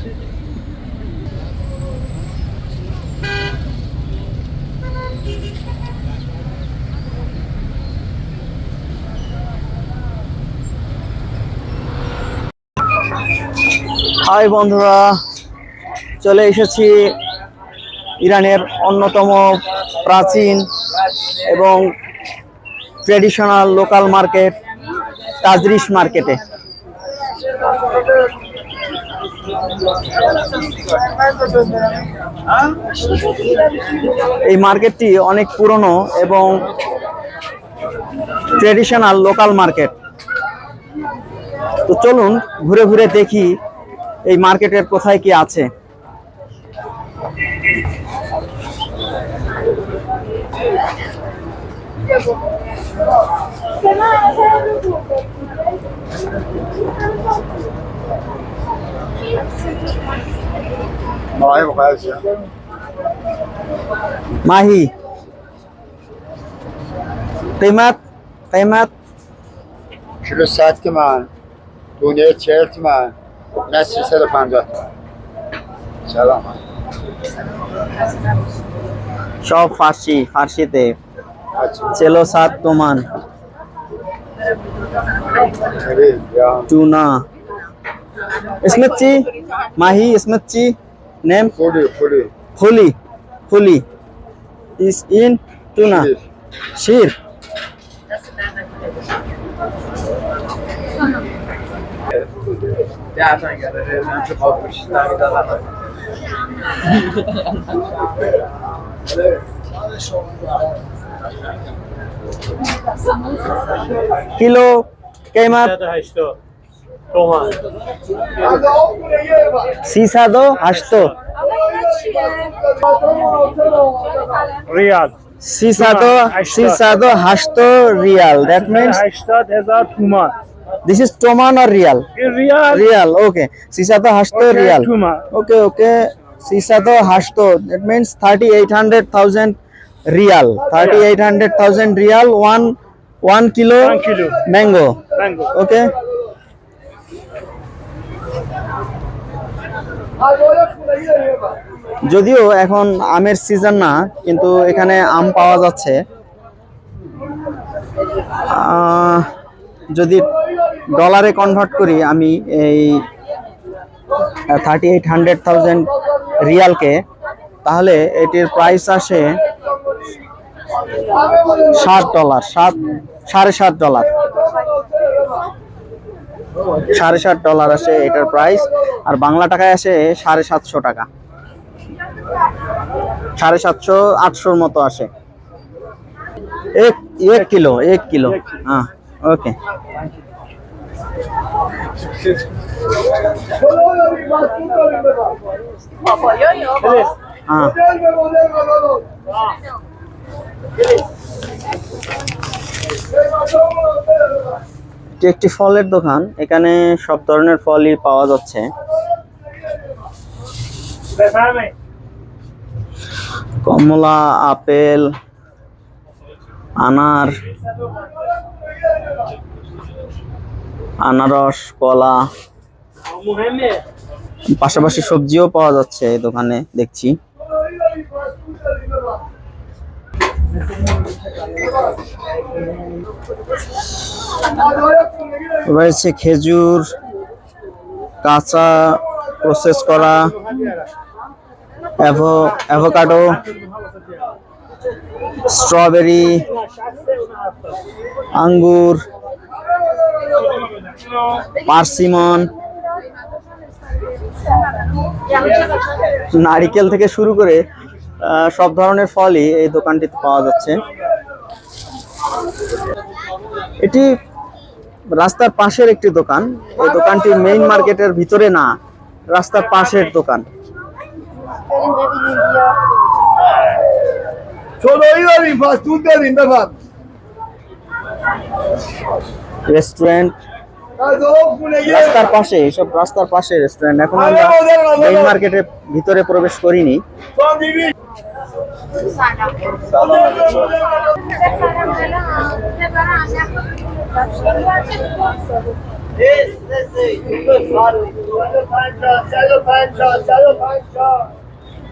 High বন্ধুরা চলে এসেছি ইরানের অন্যতম প্রাচীন এবং ট্রেডিশনাল লোকাল মার্কেট তাজরিশ মার্কেটে এই মার্কেটটি অনেক পুরনো এবং ট্রেডিশনাল লোকাল মার্কেট তো চলুন ঘুরে ঘুরে দেখি এই মার্কেটের কোথায় কি আছে। معايا مقاييس يعني মাহি قيمة قيمة کیلو 100 تومن دونه 40 تومن نه 350 تومن سلام সব ফার্সি ফার্সিতে আচ্ছা চেলো সাত তোমান আরে ইয়া টুনা इसमच्ची माही इसमच्ची नेम? फुली फुली। इस इन टूना शीर किलो कैमा সিসাদো হাসতো। রিয়াদ। সিসাদো সিসাদো হাসতো রিয়াল। দ্যাট মিন্স হাসতাদ হেজা toman this is toman or rial rial rial okay সিসাদো হাসতো রিয়াল ওকে ওকে সিসাদো হাসতো। That means 3800000 rial 3800000 rial 1 1 kilo mango mango okay যদিও এখন আমের সিজন না, কিন্তু এখানে আম পাওয়া যাচ্ছে। যদি ডলারে কনভার্ট করি, আমি এই থার্টি এইট হান্ড্রেড থাউজেন্ড রিয়ালকে, তাহলে এটির প্রাইস আসে সাত ডলার সাত, সাড়ে সাত ডলার সাড়ে সাত ডলার আসে এটার প্রাইস আর বাংলা টাকায় আসে সাড়ে সাতশো টাকা। সাড়ে সাতশো, আটশোর মতো আসে। এক এক কিলো এক কিলো। হ্যাঁ ওকে। হ্যাঁ। এটি একটি ফলের দোকান। এখানে সব ধরনের ফলই পাওয়া যাচ্ছে। কমলা আপেল আনার আনারস কলা পাশাপাশি সবজিও পাওয়া যাচ্ছে এই দোকানে, দেখছি। রয়েছে খেজুর, কাঁচা প্রসেস করা। অ্যাভোকাডো স্ট্রবেরি আঙ্গুর পার্সিমন নারিকেল থেকে শুরু করে সব ধরনের ফলই এই দোকানটিতে পাওয়া যাচ্ছে। এটি রাস্তার পাশের একটি দোকান। এই দোকানটি মেইন মার্কেটের ভিতরে না, রাস্তার পাশের দোকান। চোদ্দই বাবি ফার্স্ট তুলতে দিন ব্যাপার রেস্টুরেন্ট রাস্তার পাশে এসব রাস্তার পাশে রেস্টুরেন্ট এখন আমরা মেইন মার্কেটের ভিতরে প্রবেশ করিনি Yes, yes, yes.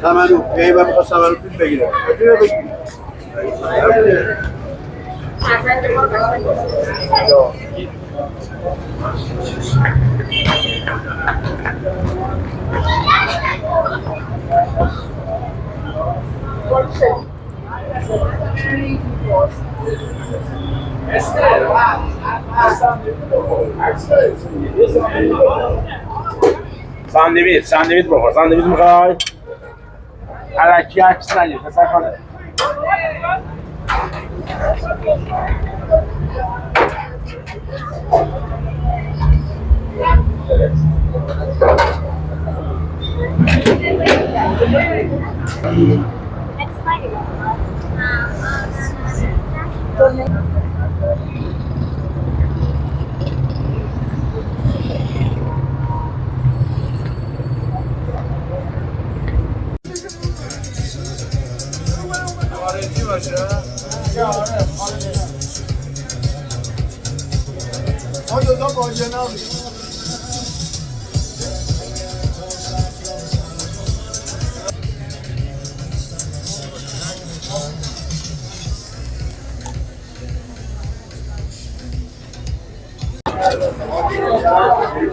Samanuk, meyve bu samanuk Thank you. ساندویچ ساندویچ بخور ساندویچ می‌خوای حرکی عکس نگیر پسر کنه Thank you. Önce ne alayım?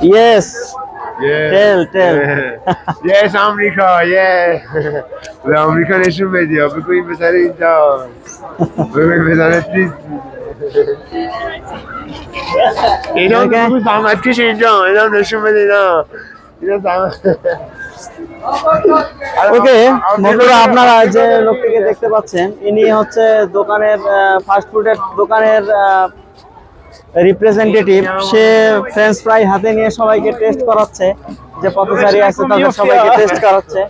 Yes. Yeah. Tell, tell. yes, Amerika, yeah. به آمریکا نشون بدی بگو این پسر اینجا بگو این پسر نیست You don't okay. বন্ধুরা আপনারা যে লোকটিকে দেখতে পাচ্ছেন ইনি হচ্ছে দোকানের ফাস্ট ফুডের দোকানের রিপ্রেজেন্টেটিভ সে ফ্রেঞ্চ ফ্রাই হাতে নিয়ে সবাইকে টেস্ট করাচ্ছে যে পথচারী আছে তাদের সবাইকে টেস্ট করাচ্ছে।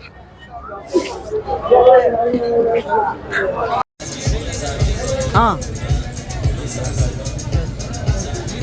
হ্যাঁ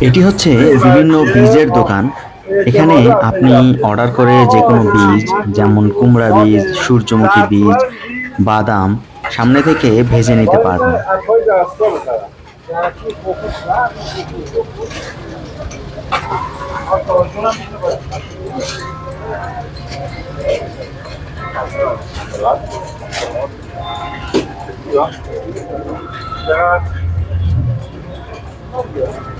এটি হচ্ছে বিভিন্ন বীজের দোকান এখানে আপনি অর্ডার করে যে কোনো বীজ, যেমন কুমড়া বীজ, সূর্যমুখী বীজ, বাদাম, সামনে থেকে ভেজে নিতে পারবেন Yeah.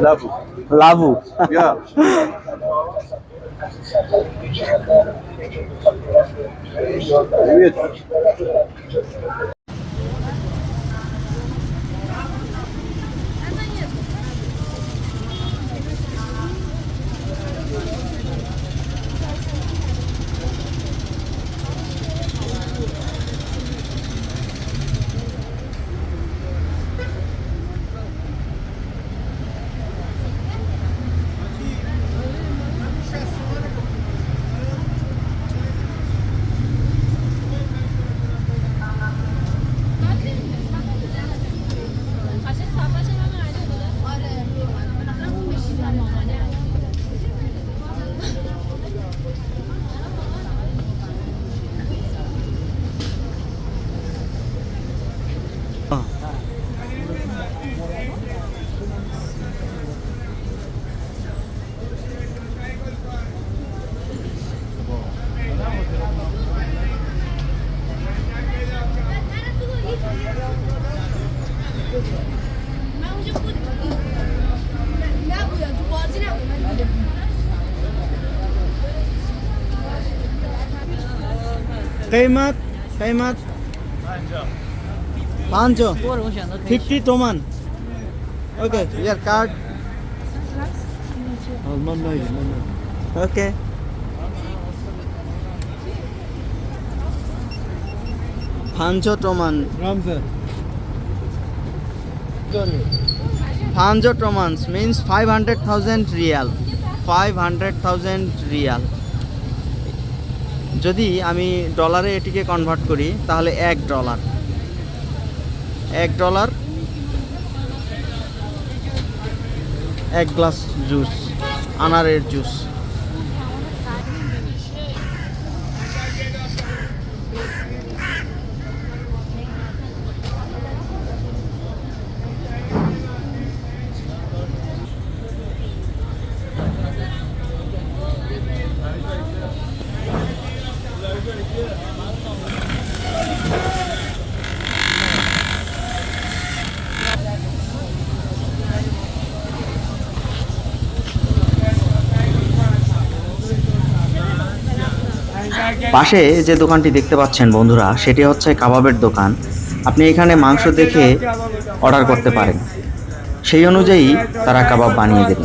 Lavu. Lavu. Yeah. કઈમત કઈમત પાંચસો ફિફ્ટી ટોમન ઓકે યર કાર્ડ ઓકે પાંચસો ટોમન રામ સર পাঁচশো tomans means five hundred thousand rial five hundred thousand rial যদি আমি ডলারে এটিকে কনভার্ট করি, তাহলে এক ডলার এক ডলার এক গ্লাস জুস আনারের জুস পাশে যে দোকানটি দেখতে পাচ্ছেন বন্ধুরা, সেটি হচ্ছে কাবাবের দোকান। আপনি এখানে মাংস দেখে অর্ডার করতে পারেন। সেই অনুযায়ী তারা কাবাব বানিয়ে দেবে।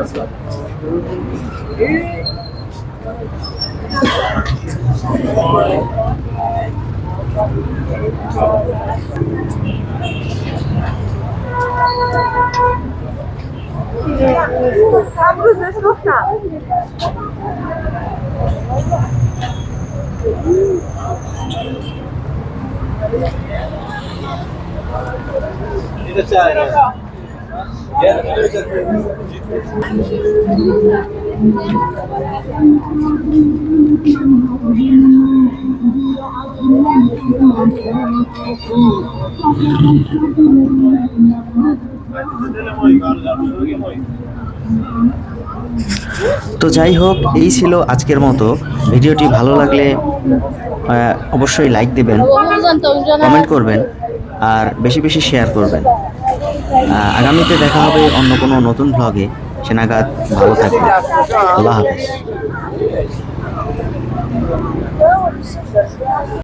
passado. E... Sábados deslocados. তো যাই হোক এই ছিল আজকের মতো। ভিডিওটি ভালো লাগলে অবশ্যই লাইক দেবেন কমেন্ট করবেন আর বেশি বেশি শেয়ার করবেন। আগামীতে দেখা হবে অন্য কোনো নতুন ভ্লগে সেনাঘাত ভালো থাকবে। আল্লাহ হাফেজ।